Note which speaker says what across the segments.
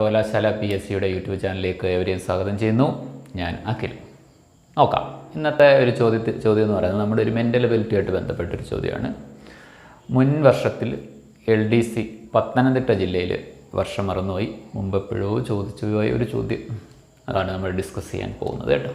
Speaker 1: കലാശാല P S സിയുടെ YouTube ചാനലിലേക്ക് എവരെയും സ്വാഗതം ചെയ്യുന്നു. ഞാൻ അഖിൽ. നോക്കാം. ഇന്നത്തെ ഒരു ചോദ്യത്തിൽ ചോദ്യം എന്ന് പറയുന്നത് നമ്മുടെ ഒരു മെന്റൽ എബിലിറ്റിയായിട്ട് ബന്ധപ്പെട്ടൊരു ചോദ്യമാണ്. മുൻ വർഷത്തിൽ എൽ ഡി സി പത്തനംതിട്ട ജില്ലയിൽ വർഷം മറന്നുപോയി. മുമ്പ് എപ്പോഴോ ചോദിച്ചു പോയ ഒരു ചോദ്യം. അതാണ് നമ്മൾ ഡിസ്കസ് ചെയ്യാൻ പോകുന്നത് കേട്ടോ.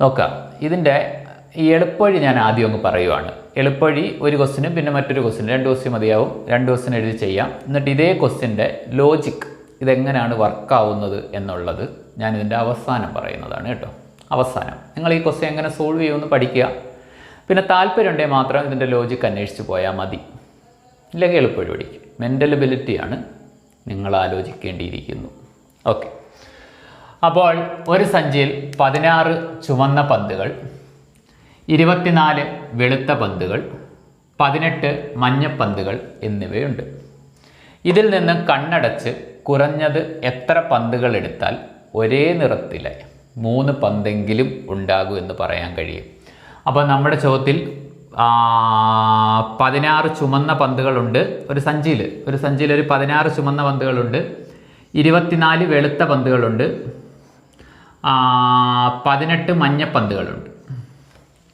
Speaker 1: നോക്കാം. ഇതിന്റെ ഈ എളുപ്പവഴി ഞാൻ ആദ്യം അങ്ങ് പറയുവാണ്. എളുപ്പഴി ഒരു ക്വസ്റ്റിനും പിന്നെ മറ്റൊരു ക്വസ്റ്റിനും രണ്ട് ക്വസ്റ്റ്യൻ മതിയാവും. രണ്ട് ക്വസ്റ്റ്യൻ എഴുതി ചെയ്യാം. എന്നിട്ട് ഇതേ ക്വസ്റ്റിന്റെ ലോജിക് ഇതെങ്ങനെയാണ് വർക്കാവുന്നത് എന്നുള്ളത് ഞാൻ ഇതിന്റെ അവസാനം പറയുന്നതാണ് കേട്ടോ. അവസാനം. നിങ്ങൾ ഈ ക്വസ്റ്റ്യൻ എങ്ങനെ സോൾവ് ചെയ്യുമെന്ന് പഠിക്കുക. പിന്നെ താല്പര്യമുണ്ടെങ്കിൽ മാത്രം ഇതിന്റെ ലോജിക്ക് അന്വേഷിച്ച് പോയാൽ മതി. ഇല്ലെങ്കിൽ എളുപ്പം പഠിക്കും. മെന്റൽ എബിലിറ്റിയാണ് നിങ്ങൾ ആലോചിക്കേണ്ടിയിരിക്കുന്നു. ഓക്കെ അപ്പോൾ ഒരു സഞ്ചിയിൽ പതിനാറ് ചുവന്ന പന്തുകൾ ഇരുപത്തിനാല് വെളുത്ത പന്തുകൾ പതിനെട്ട് മഞ്ഞപ്പന്തുകൾ എന്നിവയുണ്ട്. ഇതിൽ നിന്ന് കണ്ണടച്ച് കുറഞ്ഞത് എത്ര പന്തുകൾ എടുത്താൽ ഒരേ നിറത്തിലെ മൂന്ന് പന്തെങ്കിലും ഉണ്ടാകൂ എന്ന് പറയാൻ കഴിയും. അപ്പോൾ നമ്മുടെ ചോദ്യത്തിൽ പതിനാറ് ചുമന്ന പന്തുകളുണ്ട് ഒരു സഞ്ചിയിൽ ഒരു സഞ്ചിയിൽ ഒരു പതിനാറ് ചുമന്ന പന്തുകളുണ്ട് ഇരുപത്തിനാല് വെളുത്ത പന്തുകളുണ്ട് പതിനെട്ട് മഞ്ഞ പന്തുകളുണ്ട്.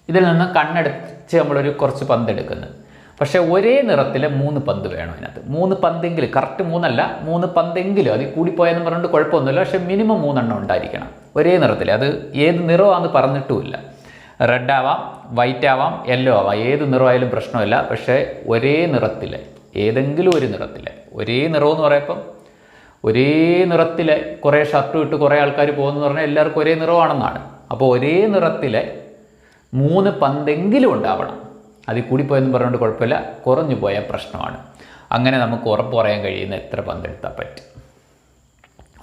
Speaker 1: ഇതിൽ നിന്ന് കണ്ണെടുത്ത് നമ്മളൊരു കുറച്ച് പന്ത് എടുക്കുന്നത് പക്ഷേ ഒരേ നിറത്തിലെ മൂന്ന് പന്ത് വേണം അതിനകത്ത്. മൂന്ന് പന്തെങ്കിലും കറക്റ്റ് മൂന്നല്ല മൂന്ന് പന്തെങ്കിലും അതിൽ കൂടിപ്പോയെന്ന് പറഞ്ഞിട്ട് കുഴപ്പമൊന്നുമില്ല. പക്ഷേ മിനിമം മൂന്നെണ്ണം ഉണ്ടായിരിക്കണം. ഒരേ നിറത്തിൽ അത് ഏത് നിറമാണെന്ന് പറഞ്ഞിട്ടുമില്ല. റെഡ് ആവാം വൈറ്റ് ആവാം യെല്ലോ ആവാം. ഏത് നിറമായാലും പ്രശ്നമില്ല. പക്ഷേ ഒരേ നിറത്തിൽ ഏതെങ്കിലും ഒരു നിറത്തിൽ ഒരേ നിറമെന്ന് പറയുമ്പം ഒരേ നിറത്തിൽ കുറേ ഷർട്ടും ഇട്ട് കുറേ ആൾക്കാർ പോകുന്നു പറഞ്ഞാൽ എല്ലാവർക്കും ഒരേ നിറമാണെന്നാണ്. അപ്പോൾ ഒരേ നിറത്തിൽ മൂന്ന് പന്തെങ്കിലും ഉണ്ടാവണം. അതിൽ കൂടിപ്പോയെന്ന് പറഞ്ഞുകൊണ്ട് കുഴപ്പമില്ല. കുറഞ്ഞു പോയ പ്രശ്നമാണ്. അങ്ങനെ നമുക്ക് ഉറപ്പ് പറയാൻ കഴിയുന്ന എത്ര പന്തെടുത്താൽ പറ്റും.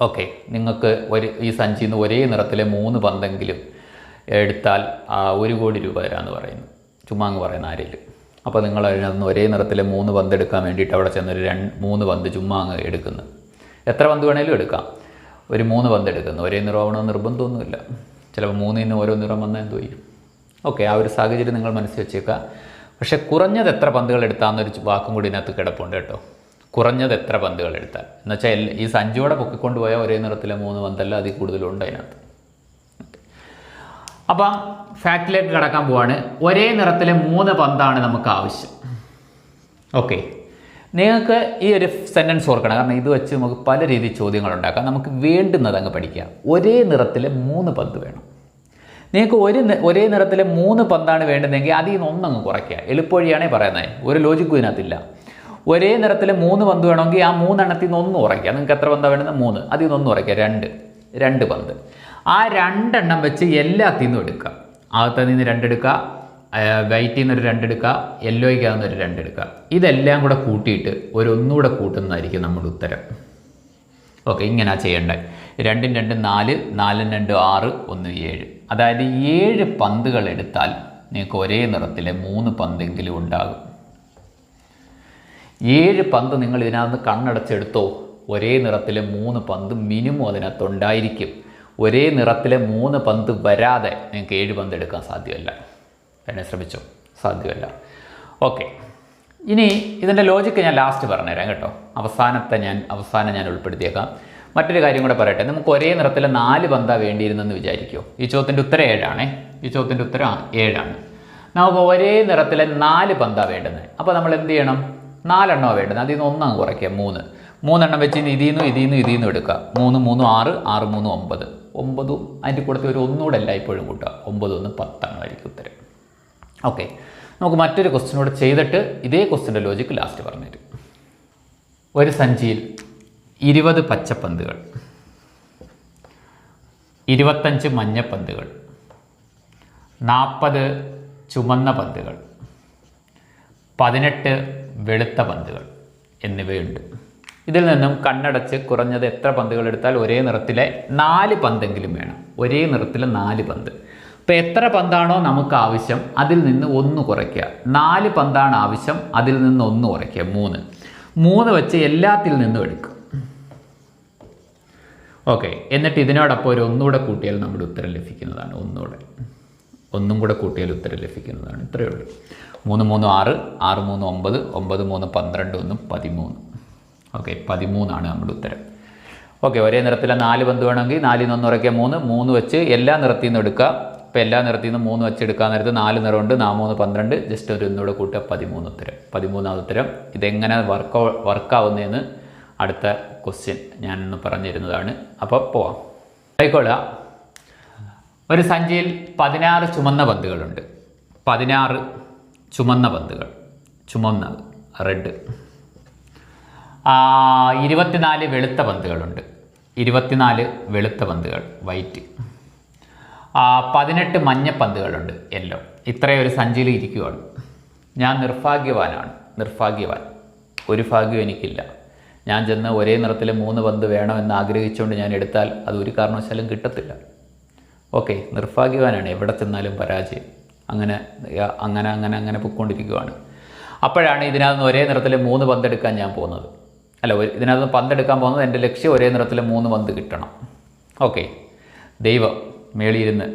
Speaker 1: ഓക്കെ നിങ്ങൾക്ക് ഒരു ഈ സഞ്ചിയിൽ നിന്ന് ഒരേ നിറത്തിലെ മൂന്ന് പന്തെങ്കിലും എടുത്താൽ ഒരു കോടി രൂപ തരാമെന്ന് പറയുന്നു. ചുമ്മാ അങ്ങ് പറയുന്ന ആരെങ്കിലും അപ്പോൾ നിങ്ങൾ അതിനകത്ത് ഒരേ നിറത്തിലെ മൂന്ന് പന്ത് എടുക്കാൻ വേണ്ടിയിട്ട് അവിടെ ചെന്നൊരു രണ്ട് മൂന്ന് പന്ത് ചുമ്മാ അങ്ങ് എടുക്കുന്നു. എത്ര പന്ത് വേണേലും എടുക്കാം. ഒരു മൂന്ന് പന്ത് എടുക്കുന്നു. ഒരേ നിറമാവണമെന്ന് നിർബന്ധമൊന്നുമില്ല. ചിലപ്പോൾ മൂന്നിൽ നിന്ന് ഓരോ നിറം വന്നാൽ എന്തോ ചെയ്യും ഓക്കെ ആ ഒരു സാഹചര്യം നിങ്ങൾ മനസ്സിൽ വെച്ചേക്കുക. പക്ഷേ കുറഞ്ഞത് എത്ര പന്തുകൾ എടുത്താന്നൊരു വാക്കും കൂടി ഇതിനകത്ത് കിടപ്പുണ്ട് കേട്ടോ. കുറഞ്ഞത് എത്ര പന്തുകൾ എടുത്താൽ? എന്നുവെച്ചാൽ ഈ പൊക്കിക്കൊണ്ട് പോയാൽ ഒരേ നിറത്തിലെ മൂന്ന് പന്തല്ല അതിൽ കൂടുതലുണ്ട് അതിനകത്ത്. അപ്പം ഫാക്റ്റിലേക്ക് കടക്കാൻ പോവാണ്. ഒരേ നിറത്തിലെ മൂന്ന് പന്താണ് നമുക്ക് ആവശ്യം. ഓക്കെ. നിങ്ങൾക്ക് ഈ ഒരു സെന്റൻസ് ഓർക്കണം. കാരണം ഇത് വെച്ച് നമുക്ക് പല രീതിയിൽ ചോദ്യങ്ങൾ ഉണ്ടാക്കാം നമുക്ക് വേണ്ടുന്നത് അങ്ങ് പഠിക്കുക ഒരേ നിറത്തിലെ മൂന്ന് പന്ത് വേണം. നിങ്ങൾക്ക് ഒരു ഒരേ നിറത്തിലെ മൂന്ന് പന്താണ് വേണ്ടതെങ്കിൽ അതിൽ നിന്ന് ഒന്നങ്ങ് കുറയ്ക്കുക. എളുപ്പവഴിയാണേ പറയുന്നത് ഒരു ലോജിക്കും ഇതിനകത്തില്ല. ഒരേ നിറത്തിലെ മൂന്ന് പന്ത് വേണമെങ്കിൽ ആ മൂന്നെണ്ണത്തിൽ നിന്ന് ഒന്ന് കുറയ്ക്കുക. നിങ്ങൾക്ക് എത്ര പന്താണ് വേണ്ടുന്നത്? മൂന്ന്. അതിൽ നിന്ന് ഒന്ന് കുറയ്ക്കുക. രണ്ട്. രണ്ട് പന്ത്. ആ രണ്ടെണ്ണം വെച്ച് എല്ലാത്തിൽ നിന്നും എടുക്കുക. അകത്ത് നിന്ന് രണ്ടെടുക്കുക വൈറ്റിൽ നിന്നൊരു രണ്ടെടുക്കുക യെല്ലോയ്ക്കകത്ത് രണ്ടെടുക്കുക ഇതെല്ലാം കൂടെ കൂട്ടിയിട്ട് ഒരു ഒന്നുകൂടെ കൂട്ടുന്നതായിരിക്കും നമ്മുടെ ഉത്തരം. ഓക്കെ ഇങ്ങനെ ചെയ്യേണ്ടത്. രണ്ടും രണ്ട് നാല് നാലും രണ്ട് ആറ് ഒന്ന് ഏഴ്. അതായത് ഏഴ് പന്തുകൾ എടുത്താൽ നിങ്ങൾക്ക് ഒരേ നിറത്തിലെ മൂന്ന് പന്തെങ്കിലും ഉണ്ടാകും. ഏഴ് പന്ത് നിങ്ങൾ ഇതിനകത്ത് കണ്ണടച്ചെടുത്തോ ഒരേ നിറത്തിലെ മൂന്ന് പന്ത് മിനിമം അതിനകത്ത് ഉണ്ടായിരിക്കും. ഒരേ നിറത്തിലെ മൂന്ന് പന്ത് വരാതെ നിങ്ങൾക്ക് ഏഴ് പന്ത് എടുക്കാൻ സാധ്യമല്ല. എന്നെ ശ്രമിച്ചോ? സാധ്യമല്ല. ഓക്കെ. ഇനി ഇതിന്റെ ലോജിക്ക് ഞാൻ ലാസ്റ്റ് പറഞ്ഞുതരാം കേട്ടോ. അവസാനത്തെ ഞാൻ അവസാനം ഞാൻ ഉൾപ്പെടുത്തിയേക്കാം. മറ്റൊരു കാര്യം കൂടെ പറയട്ടെ. നമുക്ക് ഒരേ നിറത്തിലെ നാല് പന്ത വേണ്ടിയിരുന്നെന്ന് വിചാരിക്കുമോ ഈ ചോദ്യത്തിന്റെ ഉത്തരം ഏഴാണേ. ഈ ചോദ്യത്തിന്റെ ഉത്തരം ഏഴാണ്. നമുക്ക് ഒരേ നിറത്തിലെ നാല് പന്ത വേണ്ടുന്നത്. അപ്പോൾ നമ്മൾ എന്ത് ചെയ്യണം? നാലെണ്ണമാണ് വേണ്ടത് അതിൽ നിന്ന് ഒന്നാണ് കുറയ്ക്കുക മൂന്ന്. മൂന്നെണ്ണം വെച്ച് ഇതിൽ നിന്നും ഇതിൽ നിന്നും ഇതിൽ നിന്നും എടുക്കുക. മൂന്ന് മൂന്ന് ആറ് ആറ് മൂന്ന് ഒമ്പത്. ഒമ്പതും അതിന്റെ കൂടത്തിൽ ഒരു ഒന്നുകൂടെ എല്ലായ്പ്പോഴും കൂട്ടുക. ഒമ്പത് ഒന്ന് പത്തെണ്ണമായിരിക്കും ഉത്തരം. ഓക്കെ. നമുക്ക് മറ്റൊരു ക്വസ്റ്റിനോട് ചെയ്തിട്ട് ഇതേ ക്വസ്റ്റിന്റെ ലോജിക്ക് ലാസ്റ്റ് പറഞ്ഞുതരും. ഒരു സഞ്ചിയിൽ ഇരുപത് പച്ചപ്പന്തുകൾ. ഇരുപത്തഞ്ച് മഞ്ഞപ്പന്തുകൾ. നാൽപ്പത് ചുമന്ന പന്തുകൾ. പതിനെട്ട് വെളുത്ത പന്തുകൾ എന്നിവയുണ്ട്. ഇതിൽ നിന്നും കണ്ണടച്ച് കുറഞ്ഞത് എത്ര പന്തുകൾ എടുത്താൽ ഒരേ നിറത്തിലെ നാല് പന്തെങ്കിലും വേണം. ഒരേ നിറത്തിലെ നാല് പന്ത്. അപ്പോൾ എത്ര പന്താണോ നമുക്ക് ആവശ്യം അതിൽ നിന്ന് ഒന്ന് കുറയ്ക്കുക. നാല് പന്താണ് ആവശ്യം അതിൽ നിന്ന് ഒന്ന് കുറയ്ക്കുക. മൂന്ന്. മൂന്ന് വെച്ച് എല്ലാത്തിൽ നിന്നും എടുക്കുക ഓക്കെ എന്നിട്ട് ഇതിനോടൊപ്പം ഒരു ഒന്നുകൂടെ കൂട്ടിയാൽ നമ്മുടെ ഉത്തരം ലഭിക്കുന്നതാണ്. ഒന്നുകൂടെ. ഒന്നും കൂടെ കൂട്ടിയാൽ ഉത്തരം ലഭിക്കുന്നതാണ്. ഇത്രയേ ഉള്ളൂ. മൂന്ന് മൂന്ന് ആറ് ആറ് മൂന്ന് ഒമ്പത് ഒമ്പത് മൂന്ന് പന്ത്രണ്ട് ഒന്ന് പതിമൂന്ന്. ഓക്കെ പതിമൂന്നാണ് നമ്മുടെ ഉത്തരം. ഓക്കെ ഒരേ നിറത്തിലെ നാല് പന്ത് വേണമെങ്കിൽ നാലിൽ നിന്ന് ഒന്ന് ഉറക്കിയ മൂന്ന് മൂന്ന് വെച്ച് എല്ലാ നിറത്തിൽ നിന്ന് എടുക്കുക ഇപ്പോൾ എല്ലാ നിറത്തിൽ നിന്ന് മൂന്ന് വെച്ച് എടുക്കാൻ നേരത്ത് നാല് നിറമുണ്ട് നാ മൂന്ന് പന്ത്രണ്ട്. ജസ്റ്റ് ഒരു ഒന്നുകൂടെ കൂട്ടുക പതിമൂന്ന് ഉത്തരം. പതിമൂന്നാമത് ഉത്തരം. ഇതെങ്ങനെ വർക്ക് വർക്കാവുന്നതെന്ന് അടുത്ത ക്വസ്റ്റ്യൻ ഞാനൊന്ന് പറഞ്ഞിരുന്നതാണ്. അപ്പോൾ പോവാം. ആയിക്കോളുക. ഒരു സഞ്ചിയിൽ പതിനാറ് ചുമന്ന പന്തുകളുണ്ട്. പതിനാറ് ചുമന്ന പന്തുകൾ. ചുമന്നത് റെഡ്. ഇരുപത്തിനാല് വെളുത്ത പന്തുകളുണ്ട്. ഇരുപത്തിനാല് വെളുത്ത പന്തുകൾ വൈറ്റ്. പതിനെട്ട് മഞ്ഞ പന്തുകളുണ്ട് യെല്ലോ. ഇത്രയും ഒരു സഞ്ചിയിൽ ഇരിക്കുകയാണ് ഞാൻ നിർഭാഗ്യവാനാണ്. നിർഭാഗ്യവാൻ. ഒരു ഭാഗ്യം എനിക്കില്ല. ഞാൻ ചെന്ന് ഒരേ നിറത്തിൽ മൂന്ന് പന്ത് വേണമെന്ന് ആഗ്രഹിച്ചുകൊണ്ട് ഞാൻ എടുത്താൽ അത് ഒരു കാരണവശാലും കിട്ടത്തില്ല. ഓക്കെ നിർഭാഗ്യവാനാണ്. എവിടെ ചെന്നാലും പരാജയം. അങ്ങനെ അങ്ങനെ അങ്ങനെ അങ്ങനെ പൊയ്ക്കൊണ്ടിരിക്കുകയാണ് അപ്പോഴാണ് ഇതിനകത്ത് ഒരേ നിറത്തിൽ മൂന്ന് പന്തെടുക്കാൻ ഞാൻ പോകുന്നത്. അല്ല ഇതിനകത്ത് പന്തെടുക്കാൻ പോകുന്നത് എന്റെ ലക്ഷ്യം ഒരേ നിറത്തിൽ മൂന്ന് പന്ത് കിട്ടണം. ഓക്കെ ദൈവം മേളിയിരുന്ന്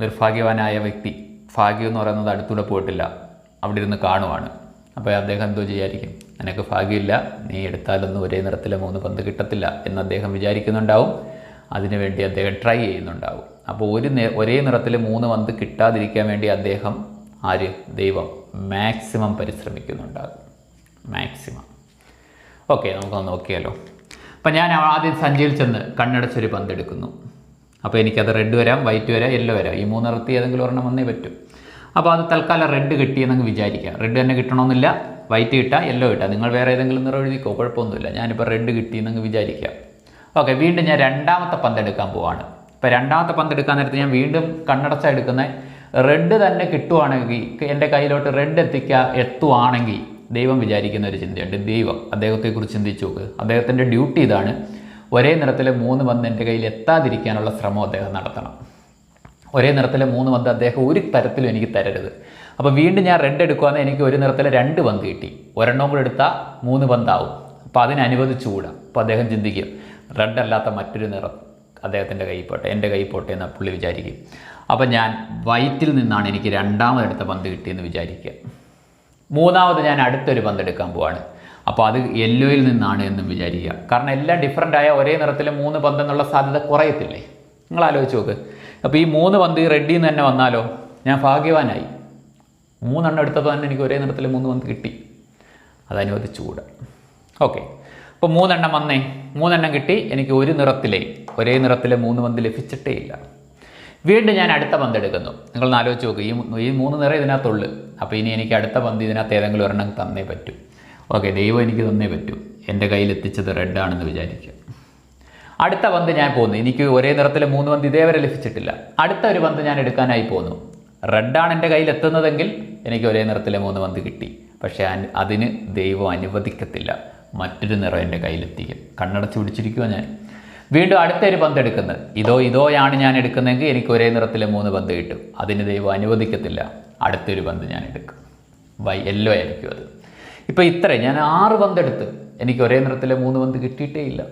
Speaker 1: നിർഭാഗ്യവാനായ വ്യക്തി ഭാഗ്യം എന്ന് പറയുന്നത് അടുത്തൂടെ പോയിട്ടില്ല. അവിടെ ഇരുന്ന് കാണുവാണ്. അപ്പോൾ അദ്ദേഹം എന്തോ വിചാരിക്കും നിനക്ക് ഭാഗ്യമില്ല. നീ എടുത്താലൊന്നും ഒരേ നിറത്തിലെ മൂന്ന് പന്ത് കിട്ടത്തില്ല എന്ന് അദ്ദേഹം വിചാരിക്കുന്നുണ്ടാവും. അതിനുവേണ്ടി അദ്ദേഹം ട്രൈ ചെയ്യുന്നുണ്ടാവും. അപ്പോൾ ഒരു ഒരേ നിറത്തിൽ മൂന്ന് പന്ത് കിട്ടാതിരിക്കാൻ വേണ്ടി അദ്ദേഹം ആര്? ദൈവം മാക്സിമം പരിശ്രമിക്കുന്നുണ്ടാകും. മാക്സിമം. ഓക്കെ നമുക്കൊന്ന് നോക്കിയാലോ. അപ്പം ഞാൻ ആദ്യം സഞ്ചിയിൽ ചെന്ന് കണ്ണടച്ചൊരു പന്ത് എടുക്കുന്നു അപ്പോൾ എനിക്കത് റെഡ് വരാം വൈറ്റ് വരാം യെല്ലോ വരാം. ഈ മൂന്ന് ഏതെങ്കിലും ഒരെണ്ണം വന്നേ പറ്റും. അപ്പോൾ അത് തൽക്കാലം റെഡ് കിട്ടിയെന്നങ്ങ് വിചാരിക്കുക റെഡ് തന്നെ കിട്ടണമെന്നില്ല. വൈറ്റ് കിട്ടുക യെല്ലോ കിട്ടുക നിങ്ങൾ വേറെ ഏതെങ്കിലും നിറം എഴുതിക്കോ? കുഴപ്പമൊന്നുമില്ല. ഞാനിപ്പോൾ റെഡ് കിട്ടിയെന്നങ്ങ് വിചാരിക്കുക ഓക്കെ വീണ്ടും ഞാൻ രണ്ടാമത്തെ പന്ത് എടുക്കാൻ പോവാണ്. ഇപ്പോൾ രണ്ടാമത്തെ പന്ത് എടുക്കാൻ നേരത്ത് ഞാൻ വീണ്ടും കണ്ണടച്ച എടുക്കുന്നത് റെഡ് തന്നെ കിട്ടുവാണെങ്കിൽ എന്റെ കയ്യിലോട്ട് റെഡ് എത്തിക്കുക എത്തുവാണെങ്കിൽ ദൈവം വിചാരിക്കുന്ന ഒരു ചിന്തയുണ്ട്. ദൈവം അദ്ദേഹത്തെക്കുറിച്ച് ചിന്തിച്ചു നോക്ക്. അദ്ദേഹത്തിന്റെ ഡ്യൂട്ടി ഇതാണ് ഒരേ നിറത്തിലെ മൂന്ന് പന്ത് എന്റെ കയ്യിൽ എത്താതിരിക്കാനുള്ള ശ്രമം അദ്ദേഹം നടത്തണം. ഒരേ നിറത്തിലെ മൂന്ന് പന്ത് അദ്ദേഹം ഒരു തരത്തിലും എനിക്ക് തരരുത്. അപ്പോൾ വീണ്ടും ഞാൻ റെഡ് എടുക്കുകയാണെങ്കിൽ എനിക്ക് ഒരു നിറത്തിലെ രണ്ട് പന്ത് കിട്ടി. ഒരെണ്ണം കൂടെ എടുത്താൽ മൂന്ന് പന്താവും. അപ്പോൾ അതിന് അനുവദിച്ചുകൂടാ. അപ്പോൾ അദ്ദേഹം ചിന്തിക്കും റെഡ് അല്ലാത്ത മറ്റൊരു നിറം അദ്ദേഹത്തിന്റെ കൈ പോട്ടെ എന്റെ കൈ പോട്ടെ എന്ന് പുള്ളി വിചാരിക്കും. അപ്പോൾ ഞാൻ വൈറ്റിൽ നിന്നാണ് എനിക്ക് രണ്ടാമതെടുത്ത പന്ത് കിട്ടിയെന്ന് വിചാരിക്കുക. മൂന്നാമത് ഞാൻ അടുത്തൊരു പന്ത് എടുക്കാൻ പോവാണ്. അപ്പോൾ അത് യെല്ലോയിൽ നിന്നാണ് എന്നും വിചാരിക്കുക. കാരണം എല്ലാം ഡിഫറന്റ് ആയ ഒരേ നിറത്തിലെ മൂന്ന് പന്ത് എന്നുള്ള സാധ്യത കുറയത്തില്ലേ? നിങ്ങൾ ആലോചിച്ച് നോക്ക്. അപ്പോൾ ഈ മൂന്ന് പന്ത് റെഡിൽ നിന്ന് തന്നെ വന്നാലോ? ഞാൻ ഭാഗ്യവാനായി. മൂന്നെണ്ണം എടുത്തപ്പോൾ തന്നെ എനിക്ക് ഒരേ നിറത്തിൽ മൂന്ന് പന്ത് കിട്ടി. അത് അനുവദിച്ചുകൂടാ ഓക്കെ. അപ്പോൾ മൂന്നെണ്ണം വന്നേ. മൂന്നെണ്ണം കിട്ടി. എനിക്ക് ഒരു നിറത്തിലെ ഒരേ നിറത്തിലെ മൂന്ന് പന്ത് ലഭിച്ചിട്ടേ ഇല്ല. വീണ്ടും ഞാൻ അടുത്ത പന്ത് എടുക്കുന്നു. നിങ്ങൾ ആലോചിച്ച് നോക്ക്. ഈ ഈ മൂന്ന് നിറം ഇതിനകത്തുള്ളു. അപ്പോൾ ഇനി എനിക്ക് അടുത്ത പന്ത് ഇതിനകത്ത് ഏതെങ്കിലും ഒരെണ്ണം തന്നേ പറ്റൂ. ഓക്കെ. ദൈവം എനിക്ക് തന്നേ പറ്റൂ. എന്റെ കയ്യിൽ എത്തിച്ചത് റെഡാണെന്ന് വിചാരിക്കുക. അടുത്ത പന്ത് ഞാൻ പോകുന്നു എനിക്ക് ഒരേ നിറത്തിൽ മൂന്ന് പന്ത് ഇതേവരെ ലഭിച്ചിട്ടില്ല. അടുത്ത ഒരു പന്ത് ഞാൻ എടുക്കാനായി പോകുന്നു റെഡാണ് എന്റെ കയ്യിൽ എത്തുന്നതെങ്കിൽ എനിക്ക് ഒരേ നിറത്തിലെ മൂന്ന് പന്ത് കിട്ടി. പക്ഷേ അതിന് ദൈവം അനുവദിക്കത്തില്ല. മറ്റൊരു നിറം എന്റെ കയ്യിലെത്തിക്കും കണ്ണടച്ച് പിടിച്ചിരിക്കുക ഞാൻ. വീണ്ടും അടുത്തൊരു പന്ത് എടുക്കുന്നത് ഇതോ ഇതോയാണ് ഞാൻ എടുക്കുന്നതെങ്കിൽ എനിക്ക് ഒരേ നിറത്തിലെ മൂന്ന് പന്ത് കിട്ടും. അതിന് ദൈവം അനുവദിക്കത്തില്ല. അടുത്തൊരു പന്ത് ഞാൻ എടുക്കും. വൈ യെല്ലോ ആയിരിക്കും അത്. ഇപ്പോൾ ഇത്രയും ഞാൻ ആറ് പന്തെടുത്ത്. എനിക്ക് ഒരേ നിറത്തിലെ മൂന്ന് പന്ത് കിട്ടിയിട്ടേ ഇല്ല.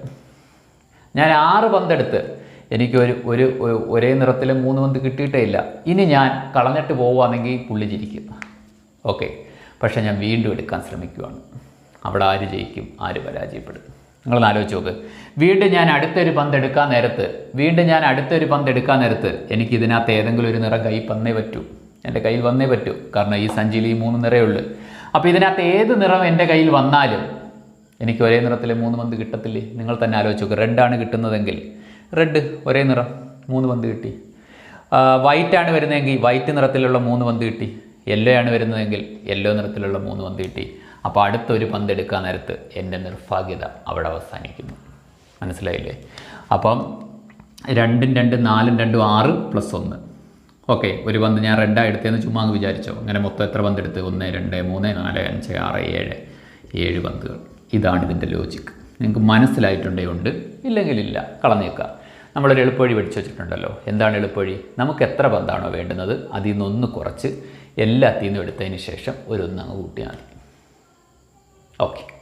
Speaker 1: ഞാൻ ആറ് പന്തെടുത്ത് എനിക്ക് ഒരു ഒരു ഒരു- നിറത്തിൽ മൂന്ന് പന്ത് കിട്ടിയിട്ടേ ഇല്ല. ഇനി ഞാൻ കളഞ്ഞിട്ട് പോവുകയാണെങ്കിൽ പുള്ളി ചിരിക്കും. ഓക്കെ. പക്ഷേ ഞാൻ വീണ്ടും എടുക്കാൻ ശ്രമിക്കുകയാണ് അവിടെ ആര് ജയിക്കും ആര് പരാജയപ്പെടും. നിങ്ങളൊന്ന് ആലോചിച്ച് നോക്ക്. വീണ്ടും ഞാൻ അടുത്തൊരു പന്ത് എടുക്കാൻ നേരത്ത് വീണ്ടും ഞാൻ അടുത്തൊരു പന്ത് എടുക്കാൻ നേരത്ത് എനിക്ക് ഇതിനകത്ത് ഏതെങ്കിലും ഒരു നിറം കൈ വന്നേ പറ്റൂ. എന്റെ കയ്യിൽ വന്നേ പറ്റൂ. കാരണം ഈ സഞ്ചിയിൽ ഈ മൂന്ന് നിറയേ ഉള്ളൂ. അപ്പോൾ ഇതിനകത്ത് ഏത് നിറം എന്റെ കയ്യിൽ വന്നാലും എനിക്ക് ഒരേ നിറത്തിൽ മൂന്ന് പന്ത് കിട്ടത്തില്ലേ? നിങ്ങൾ തന്നെ ആലോചിച്ച് നോക്കുക റെഡാണ് കിട്ടുന്നതെങ്കിൽ. റെഡ് ഒരേ നിറം. മൂന്ന് പന്ത് കിട്ടി. വൈറ്റ് ആണ് വരുന്നതെങ്കിൽ വൈറ്റ് നിറത്തിലുള്ള മൂന്ന് പന്ത് കിട്ടി. യെല്ലോ ആണ് വരുന്നതെങ്കിൽ യെല്ലോ നിറത്തിലുള്ള മൂന്ന് പന്ത് കിട്ടി. അപ്പോൾ അടുത്തൊരു പന്ത് എടുക്കാൻ നേരത്ത് എന്റെ നിർഭാഗ്യത അവിടെ അവസാനിക്കുന്നു. മനസ്സിലായില്ലേ? അപ്പം രണ്ടും രണ്ട് നാലും രണ്ടും ആറ് പ്ലസ് ഒന്ന്. ഓക്കെ ഒരു പന്ത് ഞാൻ റെഡാണ് എടുത്തതെന്ന് ചുമ്മാ വിചാരിച്ചോ. അങ്ങനെ മൊത്തം എത്ര പന്ത് എടുത്ത്? ഒന്ന് രണ്ട് മൂന്ന് നാല് അഞ്ച് ആറ് ഏഴ്. ഏഴ് പന്തുകൾ. ഇതാണ് ഇതിന്റെ ലോജിക്ക് നിങ്ങൾക്ക് മനസ്സിലായിട്ടുണ്ടേ ഉണ്ട്? ഇല്ലെങ്കിലില്ല കളഞ്ഞേക്കുക നമ്മളൊരു എളുപ്പവഴി പഠിച്ചു വെച്ചിട്ടുണ്ടല്ലോ. എന്താണ് എളുപ്പവഴി? നമുക്ക് എത്ര പന്താണോ വേണ്ടുന്നത്? അതിൽ നിന്നൊന്ന് കുറച്ച് എല്ലാത്തിൽ നിന്നും എടുത്തതിന് ശേഷം ഒരു ഒന്ന് അങ്ങ് കൂട്ടിയാൽ ഓക്കെ